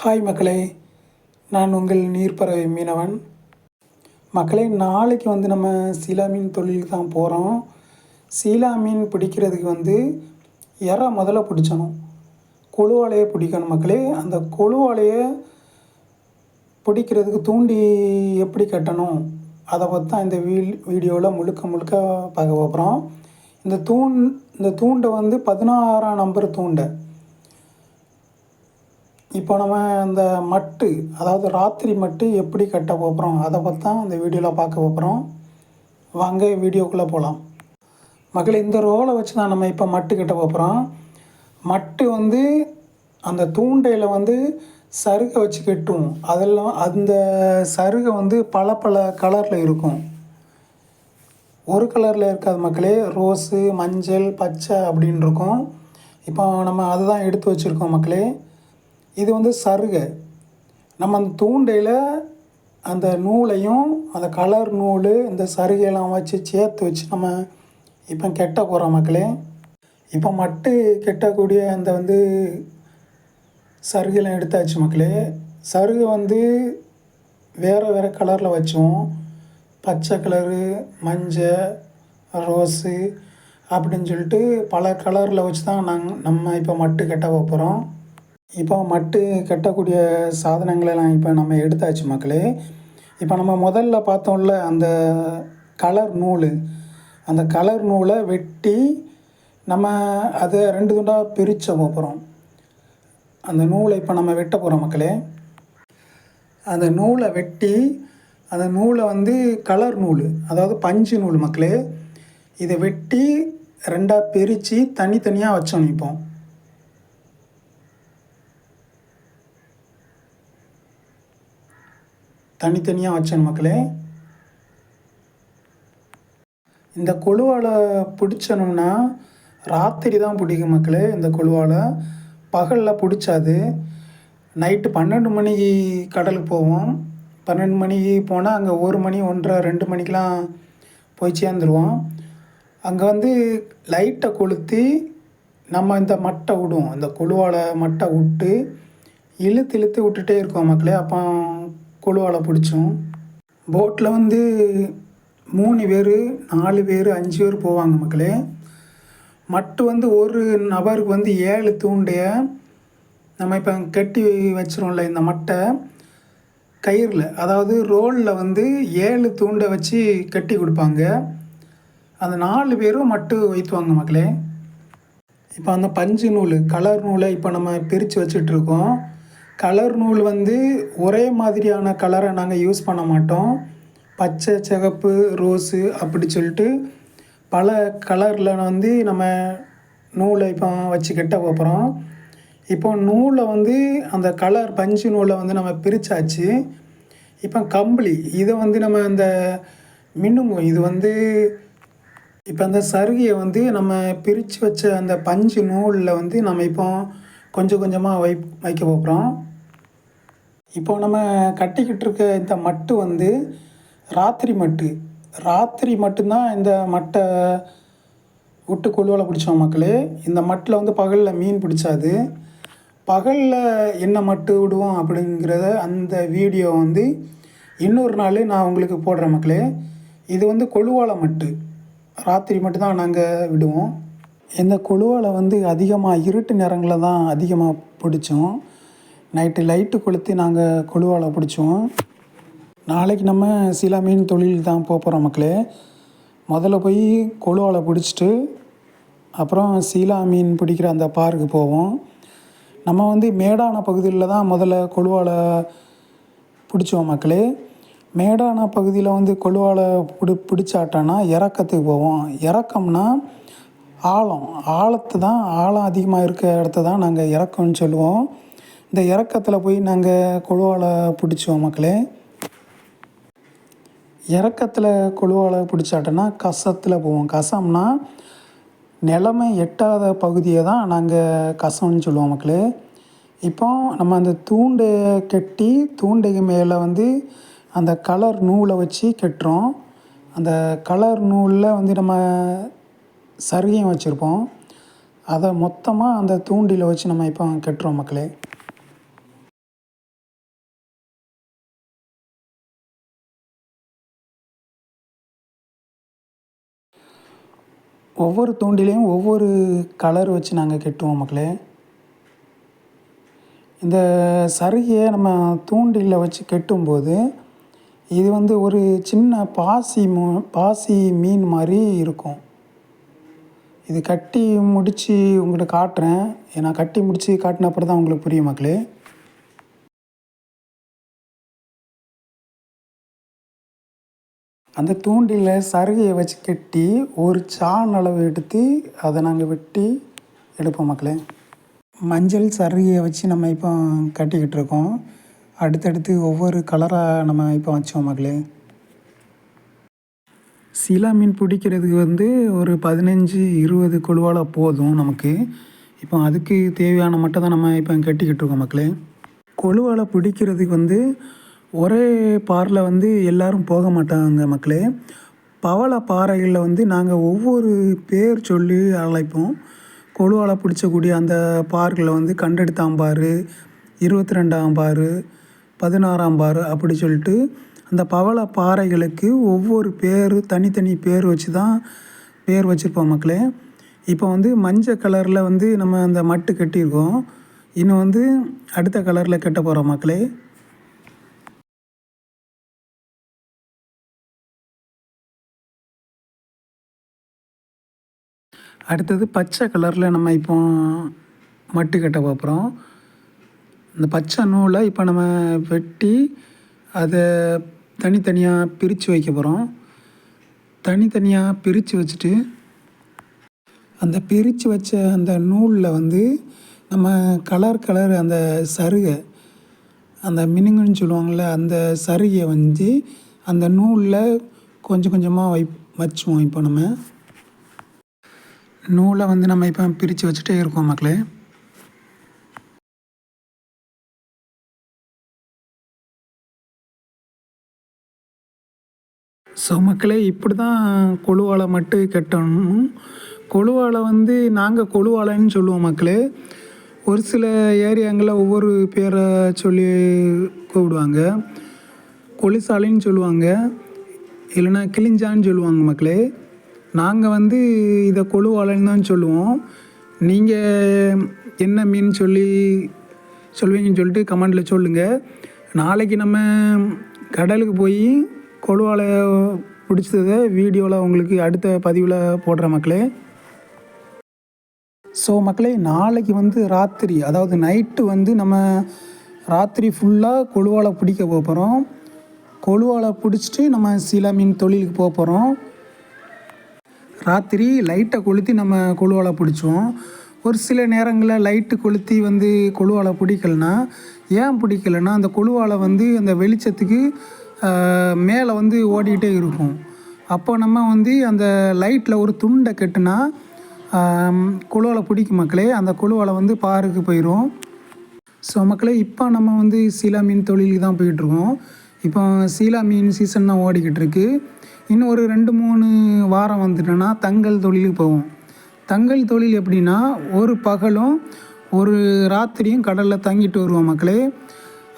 Hi மக்களே நான் உங்கள் நீர்ப்பறவை மீனவன். மக்களே நாளைக்கு வந்து நம்ம சீலா மீன் தொழிலுக்கு தான் போகிறோம் சீலா மீன் பிடிக்கிறதுக்கு வந்து இற முதல்ல பிடிச்சணும். கொழுவாலையை பிடிக்கணும் மக்களே. அந்த கொழுவாலையை பிடிக்கிறதுக்கு தூண்டி எப்படி கட்டணும் அதை பற்றி தான் இந்த வீ வீடியோவில் முழுக்க முழுக்க பார்க்க போகிறோம் இந்த தூண் இந்த தூண்டை வந்து பதினாறாம் நம்பர் தூண்டை. இப்போ நம்ம இந்த மட்டு அதாவது ராத்திரி மட்டு எப்படி கட்ட போகிறோம் அதை பற்றி தான் இந்த வீடியோவில் பார்க்க போகிறோம். வாங்க வீடியோக்குள்ளே போகலாம். மக்களே இந்த ரோலை வச்சு தான் நம்ம இப்போ மட்டு கட்ட போகிறோம். மட்டு வந்து அந்த தூண்டையில் வந்து சருகை வச்சு கட்டுவோம். அதெல்லாம் அந்த சருகை வந்து பல பல கலரில் இருக்கும். ஒரு கலரில் இருக்காது மக்களே ரோஸு மஞ்சள் பச்சை அப்படின்னு இருக்கும். இப்போ நம்ம அதுதான் எடுத்து வச்சுருக்கோம் மக்களே. இது வந்து சருகை. நம்ம அந்த தூண்டையில் அந்த நூலையும் அந்த கலர் நூல் இந்த சருகையெல்லாம் வச்சு சேர்த்து வச்சு நம்ம இப்போ கெட்ட போகிறோம் மக்களே. இப்போ மட்டு கெட்டக்கூடிய அந்த வந்து சருகையெல்லாம் எடுத்தாச்சு மக்களே. சருகை வந்து வேறு வேறு கலரில் வச்சோம் பச்சை கலரு மஞ்சள் ரோஸு அப்படின்னு சொல்லிட்டு பல கலரில் வச்சு தான் நாங்கள் நம்ம இப்போ மட்டு கெட்ட போகிறோம் இப்போ மட்டு கட்டக்கூடிய சாதனங்களெல்லாம் இப்போ நம்ம எடுத்தாச்சு மக்களே. இப்போ நம்ம முதல்ல பார்த்தோம்ல அந்த கலர் நூல். அந்த கலர் நூலை வெட்டி நம்ம அதை ரெண்டு துண்டாக பிரித்த போகிறோம் அந்த நூலை இப்போ நம்ம வெட்ட போகிறோம் மக்களே. அந்த நூலை வெட்டி அந்த நூலை வந்து கலர் நூல் அதாவது பஞ்சு நூல் மக்களே. இதை வெட்டி ரெண்டாக பிரித்து தனித்தனியாக வச்சோம் இப்போது தனித்தனியாக வச்சேன் மக்களே. இந்த கொழுவாலை பிடிச்சணும்னா ராத்திரி தான் பிடிக்கும் மக்களே இந்த கொழுவாலை. பகலில் பிடிச்சாது. நைட்டு பன்னெண்டு மணிக்கு கடலுக்கு போவோம். பன்னெண்டு மணிக்கு போனால் அங்கே ஒரு மணி ஒன்றரை ரெண்டு மணிக்கெலாம் போய் சேர்ந்துருவோம். அங்கே வந்து லைட்டை கொளுத்தி நம்ம இந்த மட்டை விடுவோம். இந்த கொழுவால் மட்டை விட்டு இழுத்து இழுத்து விட்டுட்டே இருக்கோம் மக்களே. அப்போ குழுவால் பிடிச்சோம். போட்டில் வந்து மூணு பேர் நாலு பேர் அஞ்சு பேர் போவாங்க மக்களே. மட்டு வந்து ஒரு நபருக்கு வந்து ஏழு தூண்டைய நம்ம இப்போ கட்டி வச்சிரோம்ல இந்த மட்டை. கயிறில் அதாவது ரோலில் வந்து ஏழு தூண்டை வச்சு கட்டி கொடுப்பாங்க. அந்த நாலு பேரும் மட்டு வைத்துவாங்க மக்களே. இப்போ அந்த பஞ்சு நூல் கலர் நூலை இப்போ நம்ம பிரித்து வச்சிட்ருக்கோம் கலர் நூல் வந்து ஒரே மாதிரியான கலரை நாங்கள் யூஸ் பண்ண மாட்டோம். பச்சை சிகப்பு ரோஸு அப்படி சொல்லிட்டு பல கலரில் வந்து நம்ம நூலை இப்போ வச்சு கெட்ட போகிறோம் இப்போ நூலை வந்து அந்த கலர் பஞ்சு நூலை வந்து நம்ம பிரித்தாச்சு இப்போ கம்பளி இதை வந்து நம்ம அந்த மின்னுங்கும் இது வந்து இப்போ அந்த சருகையை வந்து நம்ம பிரித்து வச்ச அந்த பஞ்சு நூலில் வந்து நம்ம இப்போ கொஞ்சம் கொஞ்சமாக வை வைக்க போகிறோம் இப்போ நம்ம கட்டிக்கிட்டு இருக்க இந்த மட்டு வந்து ராத்திரி மட்டு. ராத்திரி மட்டும்தான் இந்த மட்டை விட்டு கொழுவலை பிடிச்சோம் மக்களே. இந்த மட்டில் வந்து பகலில் மீன் பிடிச்சாது. பகலில் என்ன மட்டு விடுவோம் அப்படிங்கிறத அந்த வீடியோ வந்து இன்னொரு நாள் நான் உங்களுக்கு போடுறேன் மக்களே. இது வந்து கொழுவாலை மட்டு. ராத்திரி மட்டும்தான் நாங்கள் விடுவோம். இந்த கொழுவாலை வந்து அதிகமாக இருட்டு நேரங்களில் தான் அதிகமாக பிடிச்சோம். நைட்டு லைட்டு கொளுத்தி நாங்கள் கொழுவால் பிடிச்சோம் நாளைக்கு நம்ம சில மீன் தொழில் தான் போக போகிறோம் மக்களே. முதல்ல போய் கொழுவால் பிடிச்சிட்டு அப்புறம் சீலா மீன் பிடிக்கிற அந்த பார்க்கு போவோம். நம்ம வந்து மேடான பகுதியில் தான் முதல்ல கொழுவால் பிடிச்சோம் மக்களே. மேடான பகுதியில் வந்து கொழுவால் பிடி பிடிச்சாட்டோன்னா இறக்கத்துக்கு போவோம். இறக்கம்னா ஆழம். ஆழத்து தான் ஆழம் அதிகமாக இருக்க இடத்த தான் நாங்கள் இறக்கம்னு சொல்லுவோம். இந்த இறக்கத்தில் போய் நாங்கள் கொழுவால் பிடிச்சோம் மக்களே. இறக்கத்தில் கொழுவால் பிடிச்சாட்டோன்னா கசத்தில் போவோம். கசம்னா நிலமை எட்டாத பகுதியை தான் நாங்கள் கசம்னு சொல்லுவோம் மக்களே. இப்போ நம்ம அந்த தூண்டு கட்டி தூண்டுக்கு மேலே வந்து அந்த கலர் நூலை வச்சு கட்டுறோம். அந்த கலர் நூலில் வந்து நம்ம சருகையும் வச்சுருப்போம். அதை மொத்தமாக அந்த தூண்டில் வச்சு நம்ம இப்போ கட்டுறோம் மக்களே. ஒவ்வொரு தூண்டிலையும் ஒவ்வொரு கலர் வச்சு நாங்கள் கெட்டுவோம் மக்களே. இந்த சருகையை நம்ம தூண்டிலில் வச்சு கட்டும்போது இது வந்து ஒரு சின்ன பாசி மு பாசி மீன் மாதிரி இருக்கும். இது கட்டி முடித்து உங்கள்கிட்ட காட்டுறேன். ஏன்னா கட்டி முடித்து காட்டின அப்புறம் தான் உங்களுக்கு புரியும் மக்களே. அந்த தூண்டிலில் சருகையை வச்சு கட்டி ஒரு சான் அளவு எடுத்து அதை நாங்கள் வெட்டி எடுப்போம் மக்களே. மஞ்சள் சருகையை வச்சு நம்ம இப்போ கட்டிக்கிட்டு இருக்கோம். அடுத்தடுத்து ஒவ்வொரு கலராக நம்ம இப்போ வச்சோம் மக்களே. சீலா மீன் பிடிக்கிறதுக்கு வந்து ஒரு பதினஞ்சு இருபது குழுவால் போதும் நமக்கு. இப்போ அதுக்கு தேவையான மட்டும் தான் நம்ம இப்போ கட்டிக்கிட்டு இருக்கோம் மக்களே. கொழுவால் பிடிக்கிறதுக்கு வந்து ஒரே பாரில் வந்து எல்லாரும் போக மாட்டாங்க மக்களே. பவள பாறைகளில் வந்து நாங்கள் ஒவ்வொரு பேர் சொல்லி அழைப்போம். கொழுவால் பிடிச்சக்கூடிய அந்த பார்க்கில் வந்து கண்டெடுத்தாம் பாரு இருபத்தி ரெண்டாம் பாரு பதினாறாம் பாரு அப்படி சொல்லிட்டு அந்த பவள பாறைகளுக்கு ஒவ்வொரு பேர் தனித்தனி பேர் வச்சு தான் பேர் வச்சுருப்போம் மக்களே. இப்போ வந்து மஞ்சள் கலரில் வந்து நம்ம அந்த மட்டு கட்டியிருக்கோம். இன்னும் வந்து அடுத்த கலரில் கட்ட போகிறோம் மக்களே. அடுத்தது பச்சை கலரில் நம்ம இப்போ மட்டு கட்ட போகிறோம் இந்த பச்சை நூலை இப்போ நம்ம வெட்டி அதை தனித்தனியாக பிரித்து வைக்க போகிறோம் தனித்தனியாக பிரித்து வச்சுட்டு அந்த பிரித்து வச்ச அந்த நூலில் வந்து நம்ம கலர் கலர் அந்த சருகை அந்த மினுங்குன்னு சொல்லுவாங்கள்ல அந்த சருகையை வந்து அந்த நூலில் கொஞ்சம் கொஞ்சமாக வை வச்சுவோம் இப்போ நம்ம. நூலை வந்து நம்ம இப்போ பிரித்து வச்சுட்டே இருக்கோம் மக்களே. ஸோ மக்களே இப்படி தான் கொழுவாலை மட்டும் கட்டணும். கொழுவாலை வந்து நாங்கள் கொழுவாலைன்னு சொல்லுவோம் மக்களே. ஒரு சில ஏரியாங்களில் ஒவ்வொரு பேரை சொல்லி கூப்பிடுவாங்க. கொலிசாலின்னு சொல்லுவாங்க. இல்லைன்னா கிளிஞ்சான்னு சொல்லுவாங்க மக்களே. நாங்கள் வந்து இதை கொழுவாலைன்னு தான் சொல்லுவோம். நீங்கள் என்ன மீன் சொல்லி சொல்லுவீங்கன்னு சொல்லிட்டு கமெண்டில் சொல்லுங்கள் நாளைக்கு நம்ம கடலுக்கு போய் கொழுவாலை பிடிச்சதை வீடியோவில் உங்களுக்கு அடுத்த பதிவில் போடுற மக்களே. ஸோ மக்களே நாளைக்கு வந்து ராத்திரி அதாவது நைட்டு வந்து நம்ம ராத்திரி ஃபுல்லாக கொழுவாலை பிடிக்க போக போகிறோம் கொழுவாலை பிடிச்சிட்டு நம்ம சில மீன் தொழிலுக்கு போக போகிறோம் ராத்திரி லைட்டை கொளுத்தி நம்ம கொழுவாலை பிடிச்சோம் ஒரு சில நேரங்களில் லைட்டு கொளுத்தி வந்து கொழுவாலை பிடிக்கலனா ஏன் பிடிக்கலன்னா அந்த கொழுவாலை வந்து அந்த வெளிச்சத்துக்கு மேலே வந்து ஓடிக்கிட்டே இருக்கும். அப்போ நம்ம வந்து அந்த லைட்டில் ஒரு துண்டை கட்டுனா குழுவால் பிடிக்கும் மக்களே அந்த குழுவால் வந்து பாருக்கு போயிடும் ஸோ மக்களே இப்போ நம்ம வந்து சீலா மீன் தொழிலுக்கு தான் போயிட்டுருக்கோம். இப்போ சீலா மீன் சீசன் தான் ஓடிக்கிட்டு இருக்குது இன்னும் ஒரு ரெண்டு மூணு வாரம் வந்துட்டோன்னா தங்கல் தொழிலுக்கு போவோம். தங்கல் தொழில் எப்படின்னா ஒரு பகலும் ஒரு ராத்திரியும் கடலில் தங்கிட்டு வருவோம் மக்களே.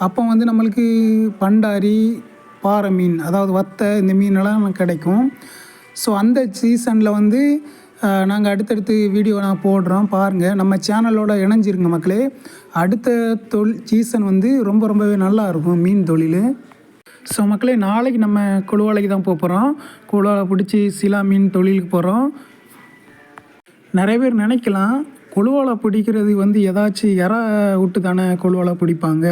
அப்போ வந்து நம்மளுக்கு பண்டாரி பாறை மீன் அதாவது வத்தை இந்த மீனெல்லாம் கிடைக்கும். ஸோ அந்த சீசனில் வந்து நாங்கள் அடுத்தடுத்து வீடியோ நான் போடுறோம் பாருங்கள் நம்ம சேனலோட இணைஞ்சிருங்க மக்களே. அடுத்த தொழில் சீசன் வந்து ரொம்ப ரொம்பவே நல்லா இருக்கும் மீன் தொழில். ஸோ மக்களே நாளைக்கு நம்ம குழுவாலைக்கு தான் போக போகிறோம் குழுவாலை பிடிச்சி சிலா மீன் தொழிலுக்கு போகிறோம் நிறைய பேர் நினைக்கலாம் கொழுவாலை பிடிக்கிறது வந்து ஏதாச்சும் இற விட்டு தானே கொழுவாலை பிடிப்பாங்க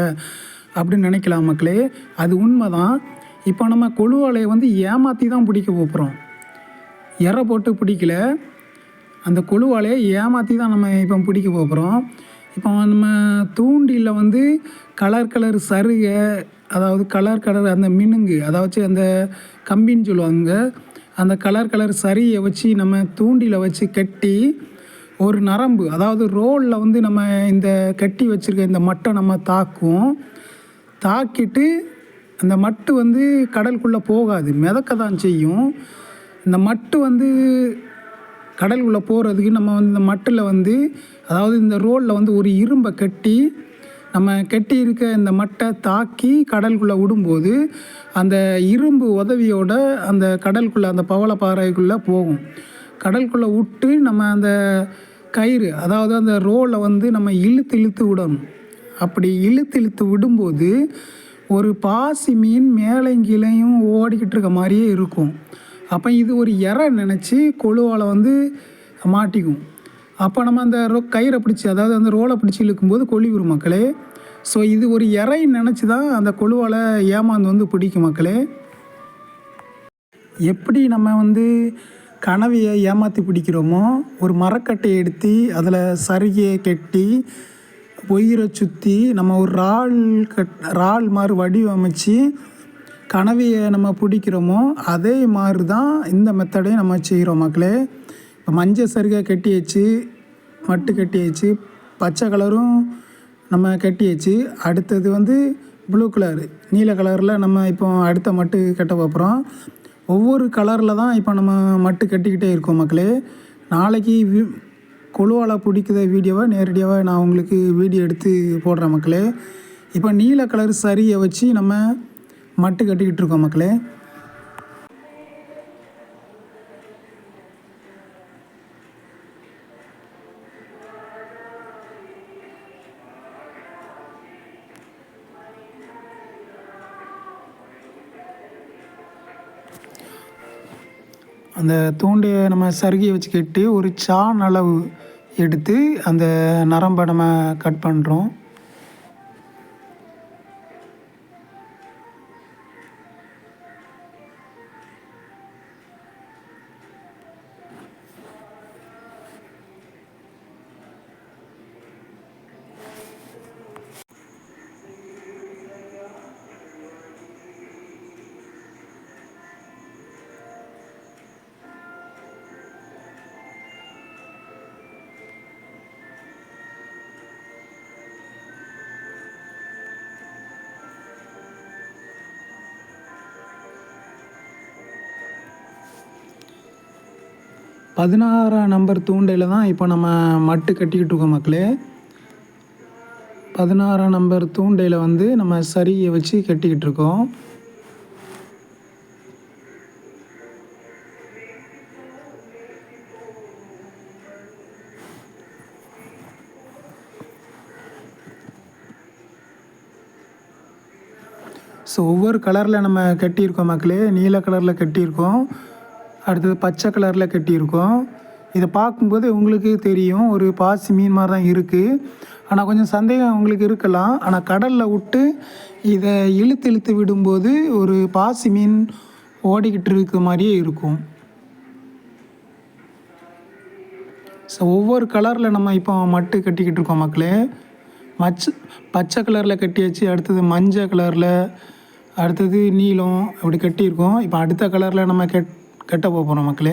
அப்படின்னு நினைக்கலாம் மக்களே. அது உண்மை தான் இப்போ நம்ம கொழுவாலையை வந்து ஏமாற்றி தான் பிடிக்க போகிறோம் இற போட்டு பிடிக்கல. அந்த கொழுவாலையை ஏமாற்றி தான் நம்ம இப்போ பிடிக்க போகிறோம் இப்போ நம்ம தூண்டியில் வந்து கலர் கலர் சருகை அதாவது கலர் கலர் அந்த மினுங்கு அதாவது அந்த கம்பின்னு சொல்லுவாங்க. அந்த கலர் கலர் சரியை வச்சு நம்ம தூண்டியில் வச்சு கட்டி ஒரு நரம்பு அதாவது ரோலில் வந்து நம்ம இந்த கட்டி வச்சுருக்க இந்த மட்டை நம்ம தாக்கும். தாக்கிட்டு அந்த மட்டு வந்து கடலுக்குள்ளே போகாது மிதக்க தான் செய்யும். இந்த மட்டு வந்து கடலுக்குள்ளே போகிறதுக்கு நம்ம வந்து இந்த மட்டில் வந்து அதாவது இந்த ரோலில் வந்து ஒரு இரும்பை கட்டி நம்ம கெட்டி இருக்க இந்த மட்டை தாக்கி கடலுக்குள்ளே விடும்போது அந்த இரும்பு உதவியோட அந்த கடலுக்குள்ளே அந்த பவளப்பாறைக்குள்ளே போகும். கடலுக்குள்ளே விட்டு நம்ம அந்த கயிறு அதாவது அந்த ரோலை வந்து நம்ம இழுத்து இழுத்து விடணும். அப்படி இழுத்து இழுத்து விடும்போது ஒரு பாசி மீன் மேலே கீழேயும் ஓடிக்கிட்டு இருக்க மாதிரியே இருக்கும். அப்போ இது ஒரு இறை நினச்சி கொழுவால் வந்து மாட்டிக்கும். அப்போ நம்ம அந்த ரோ கயிறை பிடிச்சி அதாவது அந்த ரோலை பிடிச்சி இழுக்கும்போது கொழிவிடும் மக்களே. ஸோ இது ஒரு இறை நினச்சி தான் அந்த கொழுவால் ஏமாந்து வந்து பிடிக்கும் மக்களே. எப்படி நம்ம வந்து கனவையை ஏமாற்றி பிடிக்கிறோமோ ஒரு மரக்கட்டையை எடுத்து அதில் சருகியை கட்டி ஒயிரை சுற்றி நம்ம ஒரு இறால் கட் இறால் மாதிரி வடிவமைச்சு கனவையை நம்ம பிடிக்கிறோமோ அதே மாதிரி தான் இந்த மெத்தடையும் நம்ம செய்கிறோம் மக்களே. இப்போ மஞ்சள் சருகை கட்டி வச்சு மட்டு கட்டி வச்சு பச்சை கலரும் நம்ம கட்டி வச்சு அடுத்தது வந்து ப்ளூ கலர் நீல கலரில் நம்ம இப்போ அடுத்த மட்டு கட்ட போகிறோம் ஒவ்வொரு கலரில் தான் இப்போ நம்ம மட்டு கட்டிக்கிட்டே இருக்கோம் மக்களே. நாளைக்கு வி கொழுவால் பிடிக்கிற வீடியோவை நேரடியாக நான் உங்களுக்கு வீடியோ எடுத்து போடுறேன் மக்களே. இப்போ நீல கலர் சரியை வச்சு நம்ம மட்டு கட்டிக்கிட்டு இருக்கோம் மக்களே. அந்த தூண்டியை நம்ம சருகியை வச்சு கட்டி ஒரு சான் அளவு எடுத்து அந்த நரம்பை நம்ம கட் பண்ணுறோம் பதினாறாம் நம்பர் தூண்டையில் தான் இப்போ நம்ம மட்டு கட்டிக்கிட்டு இருக்கோம் மக்களே. பதினாறாம் நம்பர் தூண்டையில் வந்து நம்ம சரியை வச்சு கட்டிக்கிட்டு இருக்கோம். ஸோ ஒவ்வொரு கலரில் நம்ம கட்டியிருக்கோம் மக்களே. நீல கலரில் கட்டியிருக்கோம். அடுத்தது பச்சை கலரில் கட்டியிருக்கோம். இதை பார்க்கும்போது உங்களுக்கு தெரியும் ஒரு பாசி மீன் மாதிரி தான் இருக்குது ஆனால் கொஞ்சம் சந்தேகம் உங்களுக்கு இருக்கலாம். ஆனால் கடலில் விட்டு இதை இழுத்து இழுத்து விடும்போது ஒரு பாசி மீன் ஓடிக்கிட்டு இருக்க மாதிரியே இருக்கும். ஸோ ஒவ்வொரு கலரில் நம்ம இப்போ மட்டு கட்டிக்கிட்டு இருக்கோம் மக்களே. மச்ச பச்சை கலரில் கட்டியாச்சு அடுத்தது மஞ்சள் கலரில் அடுத்தது நீலம் அப்படி கட்டியிருக்கோம். இப்போ அடுத்த கலரில் நம்ம கெட் கட்ட போகிறோம் மக்களே.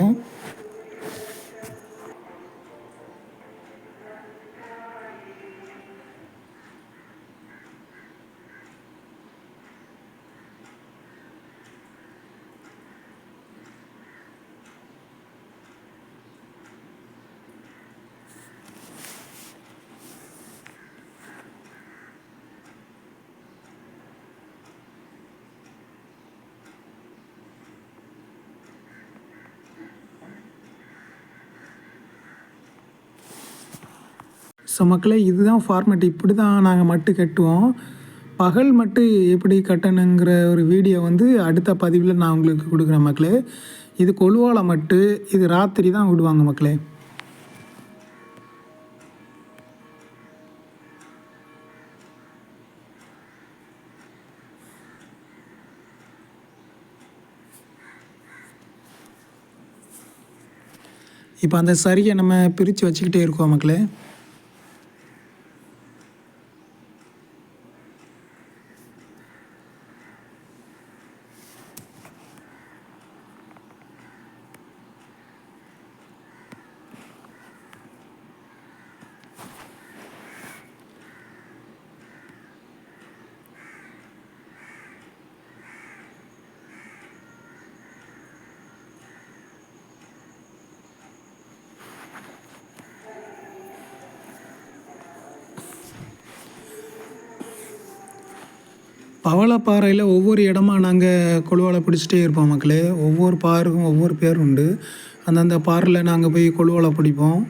ஸோ மக்களே இதுதான் ஃபார்மேட் இப்படி தான் நாங்கள் மட்டு கட்டுவோம். பகல் மட்டு எப்படி கட்டணுங்கிற ஒரு வீடியோ வந்து அடுத்த பதிவில் நான் உங்களுக்கு கொடுக்குறேன் மக்களே. இது கொழுவால மட்டு இது ராத்திரி தான் விடுவாங்க மக்களே. இப்போ அந்த சரியை நம்ம பிரித்து வச்சுக்கிட்டே இருக்கோம் மக்களே. பாறையில் ஒவ்வொரு இடமா நாங்கள் கொழுவாலை பிடிச்சிட்டே இருப்போம் மக்களே. ஒவ்வொரு பாருக்கும் ஒவ்வொரு பேர் உண்டு. அந்தந்த பாறையில் நாங்கள் போய் கொழுவாலை பிடிப்போம்.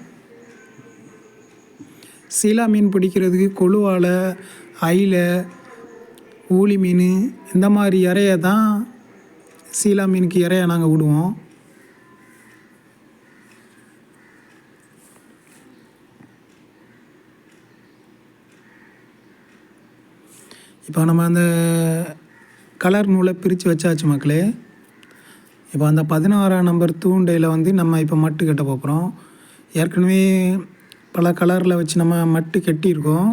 சீலா மீன் பிடிக்கிறதுக்கு கொழுவாலை அயில ஊளி மீன் இந்த மாதிரி இறைய தான் சீலா மீனுக்கு இறைய நாங்கள் விடுவோம். இப்போ நம்ம அந்த கலர் நூலை பிரித்து வச்சாச்சு மக்களே. இப்போ அந்த பதினாறாம் நம்பர் தூண்டையில் வந்து நம்ம இப்போ மட்டு கட்ட போகிறோம். ஏற்கனவே பல கலரில் வச்சு நம்ம மட்டு கட்டியிருக்கோம்.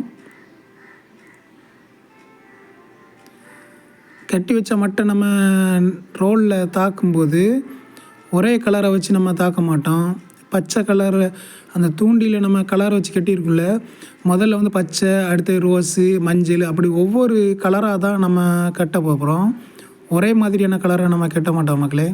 கட்டி வச்ச மட்டை நம்ம ரோலில் தாக்கும்போது ஒரே கலரை வச்சு நம்ம தாக்க மாட்டோம். பச்சை கலர் அந்த தூண்டியில் நம்ம கலரை வச்சு கட்டியிருக்குள்ள முதல்ல வந்து பச்சை அடுத்து ரோஸு மஞ்சள் அப்படி ஒவ்வொரு கலராக தான் நம்ம கட்ட போகிறோம் ஒரே மாதிரியான கலரை நம்ம கட்ட மாட்டோம் மக்களே.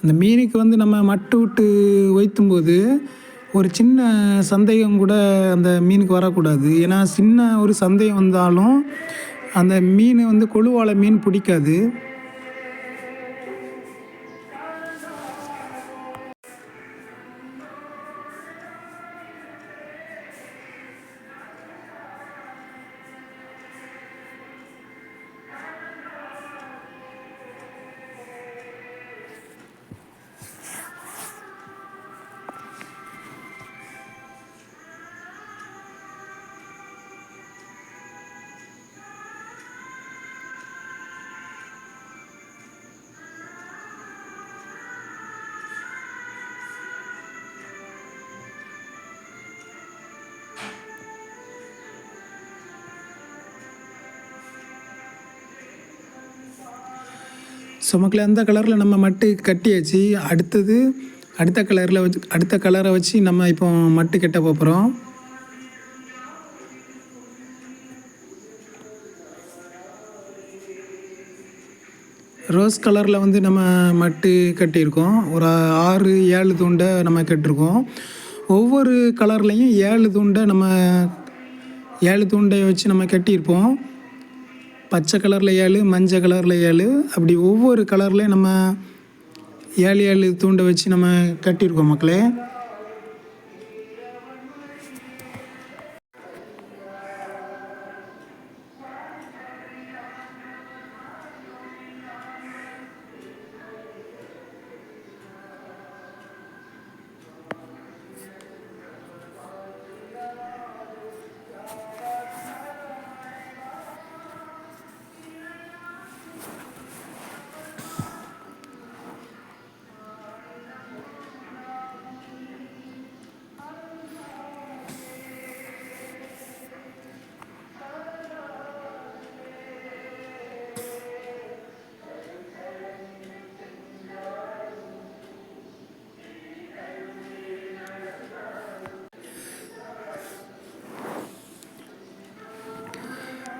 அந்த மீனுக்கு வந்து நம்ம மட்டு விட்டு வைத்தும்போது ஒரு சின்ன சந்தேகம் கூட அந்த மீனுக்கு வரக்கூடாது. ஏன்னா சின்ன ஒரு சந்தேகம் வந்தாலும் அந்த மீன் வந்து கொழுவால் மீன் பிடிக்காது. ஸோ அந்த கலரில் நம்ம மட்டு கட்டியாச்சு அடுத்தது அடுத்த கலரில் வச்சு அடுத்த கலரை வச்சு நம்ம இப்போ மட்டு கட்ட போகிறோம் ரோஸ் கலரில் வந்து நம்ம மட்டு கட்டியிருக்கோம். ஒரு ஆறு ஏழு துண்டை நம்ம கட்டிருக்கோம். ஒவ்வொரு கலர்லேயும் ஏழு துண்டை நம்ம ஏழு துண்டை வச்சு நம்ம கட்டியிருப்போம். பச்சை கலரில் ஏழு மஞ்சள் கலரில் ஏழு. அப்படி ஒவ்வொரு கலர்லேயும் நம்ம ஏழு ஏழு தூண்டை வச்சு நம்ம கட்டியிருக்கோம் மக்களே.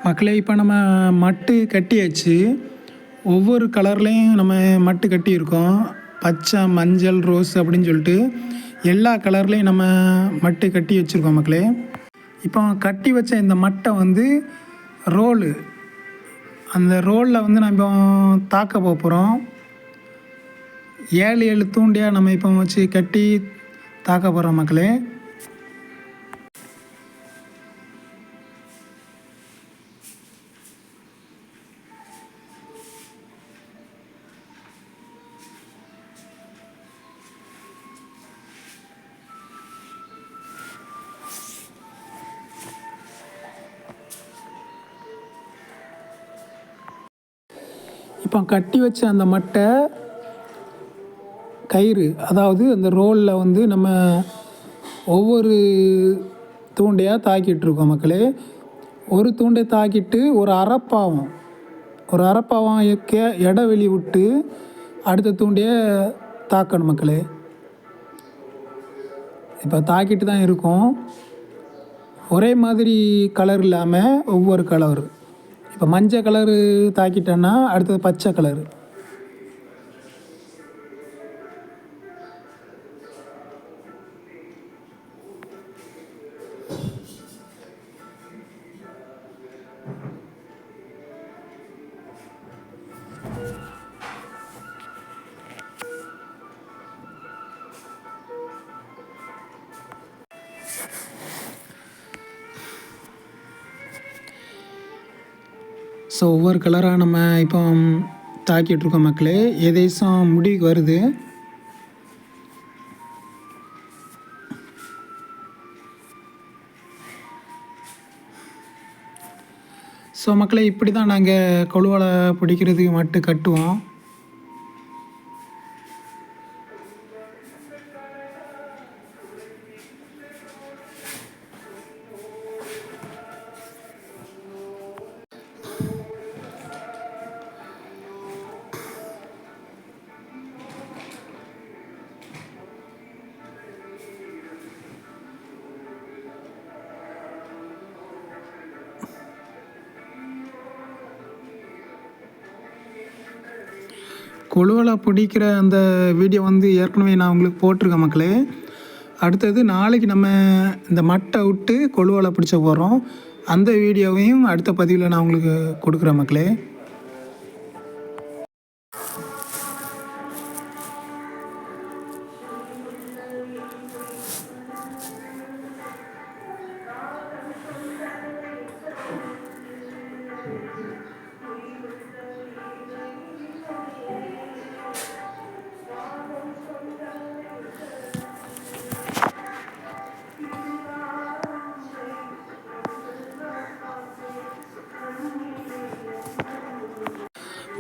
மக்களே இப்போ நம்ம மட்டு கட்டியாச்சு. ஒவ்வொரு கலர்லேயும் நம்ம மட்டு கட்டியிருக்கோம். பச்சை மஞ்சள் ரோஸ் அப்படின்னு சொல்லிட்டு எல்லா கலர்லேயும் நம்ம மட்டு கட்டி வச்சுருக்கோம் மக்களே. இப்போ கட்டி வச்ச இந்த மட்டை வந்து ரோலு. அந்த ரோலில் வந்து நம்ம இப்போ தாக்க போகிறோம் ஏழு ஏழு தூண்டியாக நம்ம இப்போ வச்சு கட்டி தாக்க போகிறோம் மக்களே. இப்போ கட்டி வச்ச அந்த மட்டை கயிறு அதாவது அந்த ரோலில் வந்து நம்ம ஒவ்வொரு தூண்டையாக தாக்கிட்டு இருக்கோம் மக்களே. ஒரு தூண்டை தாக்கிட்டு ஒரு அரைப்பாவும் ஒரு அரைப்பாவும் கே இடைவெளி விட்டு அடுத்த தூண்டையை தாக்கணும் மக்களே. இப்போ தாக்கிட்டு தான் இருக்கும். ஒரே மாதிரி கலர் இல்லாமல் ஒவ்வொரு கலர் இப்போ மஞ்சள் கலரு தாக்கிட்டேன்னா அடுத்தது பச்சை கலரு. ஸோ ஒவ்வொரு கலராக நம்ம இப்போ தாக்கிட்டுருக்கோம் மக்களே. ஏதேசம் முடிவுக்கு வருது. ஸோ மக்களே இப்படி தான் நாங்கள் கொழுவலை பிடிக்கிறதுக்கு மட்டும் கட்டுவோம். கொழுவலை பிடிக்கிற அந்த வீடியோ வந்து ஏற்கனவே நான் உங்களுக்கு போட்டிருக்கேன் மக்களே. அடுத்தது நாளைக்கு நம்ம இந்த மட்டை விட்டு கொழுவலை பிடிச்ச போகிறோம் அந்த வீடியோவையும் அடுத்த பதிவில் நான் உங்களுக்கு கொடுக்குறேன் மக்களே.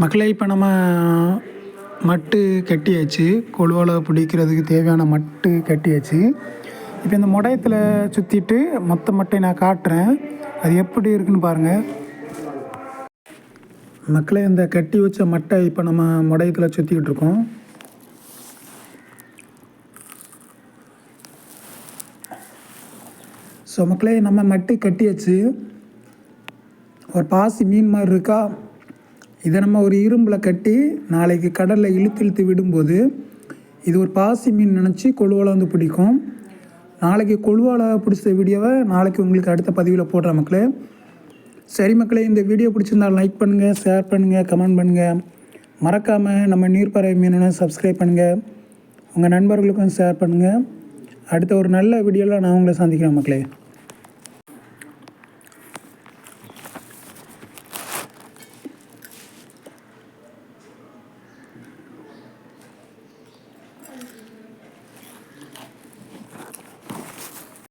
மக்களே இப்போ நம்ம மட்டு கட்டியாச்சு. கொழுவலை பிடிக்கிறதுக்கு தேவையான மட்டு கட்டியாச்சு. இப்போ இந்த முடையத்தில் சுற்றிட்டு மொத்த மட்டை நான் காட்டுறேன். அது எப்படி இருக்குன்னு பாருங்கள் மக்களே இந்த கட்டி வச்ச மட்டை இப்போ நம்ம முடையத்தில் சுற்றிக்கிட்டு இருக்கோம். ஸோ மக்களே நம்ம மட்டு கட்டியாச்சு. ஒரு பாசி மீன் மாதிரி இருக்கா? இதை நம்ம ஒரு இரும்பில் கட்டி நாளைக்கு கடலில் இழுத்து இழுத்து விடும்போது இது ஒரு பாசி மீன் நினச்சி கொழுவால் வந்து பிடிக்கும். நாளைக்கு கொழுவால் பிடிச்ச வீடியோவை நாளைக்கு உங்களுக்கு அடுத்த பதிவில் போடுற மக்களே. சரி மக்களே இந்த வீடியோ பிடிச்சிருந்தால் லைக் பண்ணுங்கள் ஷேர் பண்ணுங்கள் கமெண்ட் பண்ணுங்கள் மறக்காமல் நம்ம நீர்ப்பறவை மீனனை சப்ஸ்கிரைப் பண்ணுங்கள் உங்கள் நண்பர்களுக்கும் ஷேர் பண்ணுங்கள் அடுத்த ஒரு நல்ல வீடியோவில் நான் உங்களை சந்திக்கிறேன் மக்களே.